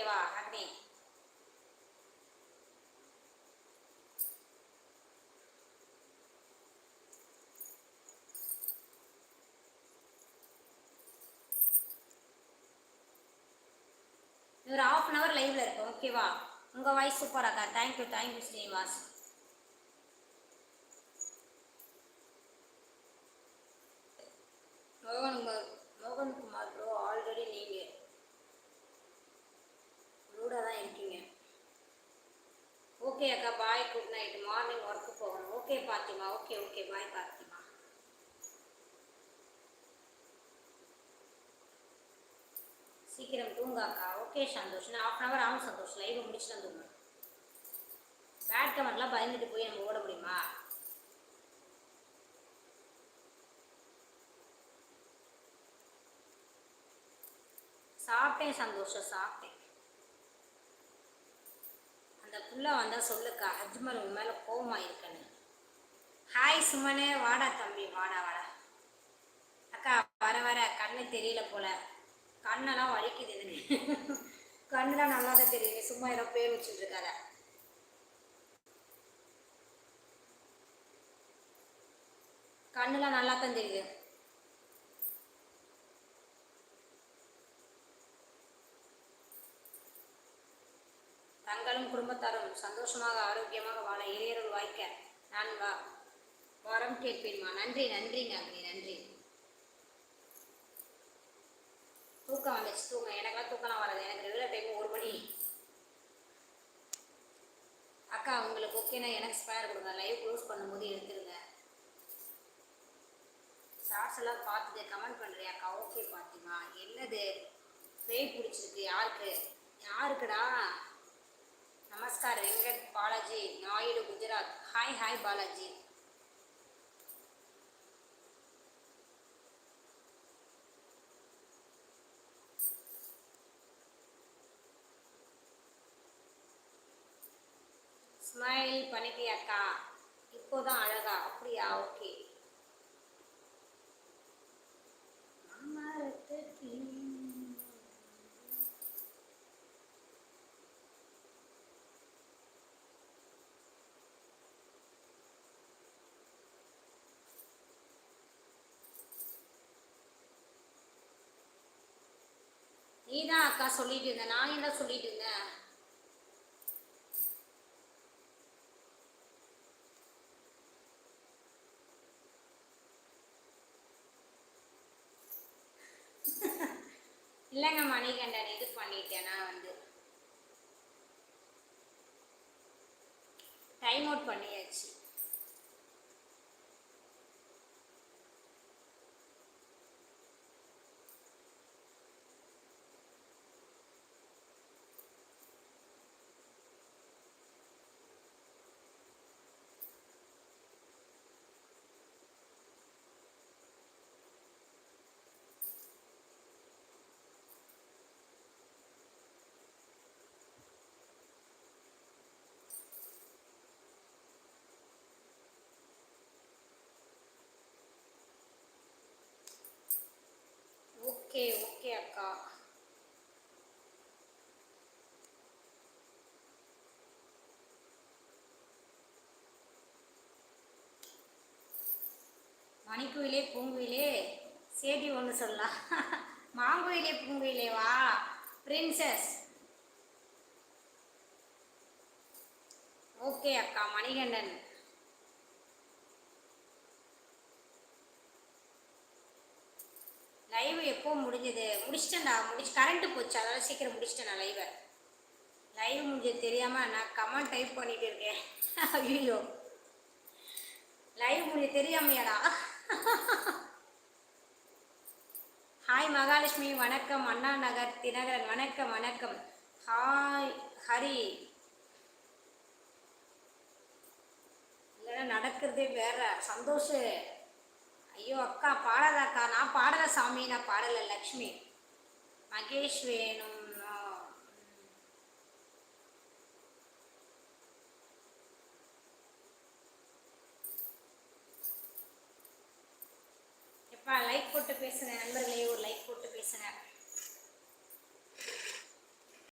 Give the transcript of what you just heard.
ஓகேவா? அக்னி ஒரு of an hour லைவ்ல இருக்கு. ஓகேவா? உங்க வாய்ஸ் சூப்பர் அக்கா தேங்க்யூ தேங்க்யூ ஸ்ரீனிவாஸ். மோகன் மோகன் குமார் ப்ரோ ஆல் ஓகே அக்கா bye good night morning work போகணும். Okay Fathima. Okay okay bye Fathima. சீக்கிரம் தூங்க அக்கா. ஓகே சந்தோஷ். நான் ஆஃப் அன் ஹவர் ஆகும் சந்தோஷ். லைவ் முடிச்சுட்டு தான் தூங்கணும் பேட் கமெண்ட்லாம் பயந்துட்டு போய் நம்ம ஓட முடியுமா? சாப்பிட்டேன் சந்தோஷம் சாப்பிட்டேன். அந்த புள்ள வந்தால் சொல்லுக்கா அஜ்மல் உன் மேலே கோவமா இருக்கேன்னு. ஹாய் சுமனே வாடா தம்பி வாடா வாடா. அக்கா வர வர கண்ணு தெரியல போல. கண்ணெல்லாம் வலிக்குது இதுன்னு கண்ணுலாம் நல்லா தான் தெரியுது சும்மா ஏதோ பேர் வச்சுட்டு இருக்காத கண்ணுலாம் நல்லா தான் தெரியுது. தங்களும் குடும்பத்தாரும் சந்தோஷமாக ஆரோக்கியமாக வாழ இளையர்கள் வாய்க்க நான் வா வரம் கேட்பேன்மா. நன்றி நன்றிங்க. அக்னி நன்றி. தூக்கம் வந்துச்சு. தூங்க எனக்கெல்லாம் தூக்கலாம் வராது. எனக்கு ரெகுலர் டைம் ஒரு மணி. அக்கா உங்களுக்கு ஓகேனா எனக்கு ஸ்பயர் கொடுங்க. லைவ் க்ளோஸ் பண்ணும்போது எடுத்துருங்க. ஷார்ட்ஸ் எல்லாம் பார்த்துட்டு கமெண்ட் பண்ணுறியா அக்கா? ஓகே பார்த்திமா என்னது? பேய் பிடிச்சிருக்கு. யாருக்கு? யாருக்குடா? நமஸ்கார் Venkat Balaji Naidu Gujarat hi hi Balaji smile பண்ணிட்டியாக்கா இப்போதான் அழகா. அப்படியா? ஓகே நீதான் அக்கா சொல்லிட்டு இருந்த நான் என்ன சொல்லிட்டு இருந்தேன்? இல்லைங்க மணிகண்டன் இது பண்ணிட்டேன் நான் வந்து. டைம் அவுட் பண்ணியாச்சு. ஓகே ஓகே அக்கா. மணிக்குயிலே பூங்குயிலே சேதி ஒன்று சொல்லலாம் மாங்குயிலே பூங்குயிலே வா. பிரின்சஸ் ஓகே அக்கா மணிகண்டன். லைவ் எப்போ முடிஞ்சது. முடிச்சிட்டேன்டா முடிச்சு கரண்ட்டு போச்சு. அதனால சீக்கிரம் முடிச்சிட்டேன் நான் லைவை லைவ் முடிஞ்சது தெரியாமல் நான் கமெண்ட் டைப் பண்ணிட்டு இருக்கேன். ஐயோ லைவ் முடிஞ்ச தெரியாமையாடா. ஹாய் மகாலட்சுமி. வணக்கம். அண்ணா நகர் தினகரன். வணக்கம் வணக்கம். ஹாய் ஹரி. இல்லைன்னா நடக்கிறதே வேற. சந்தோஷம் ஐயோ அக்கா பாடாதக்கா. நான் பாடல சாமி. நான் பாடல லக்ஷ்மி. மகேஷ் வேணும் எப்பா லைக் போட்டு பேசுங்க. நண்பர்களே ஒரு லைக் போட்டு பேசுங்க.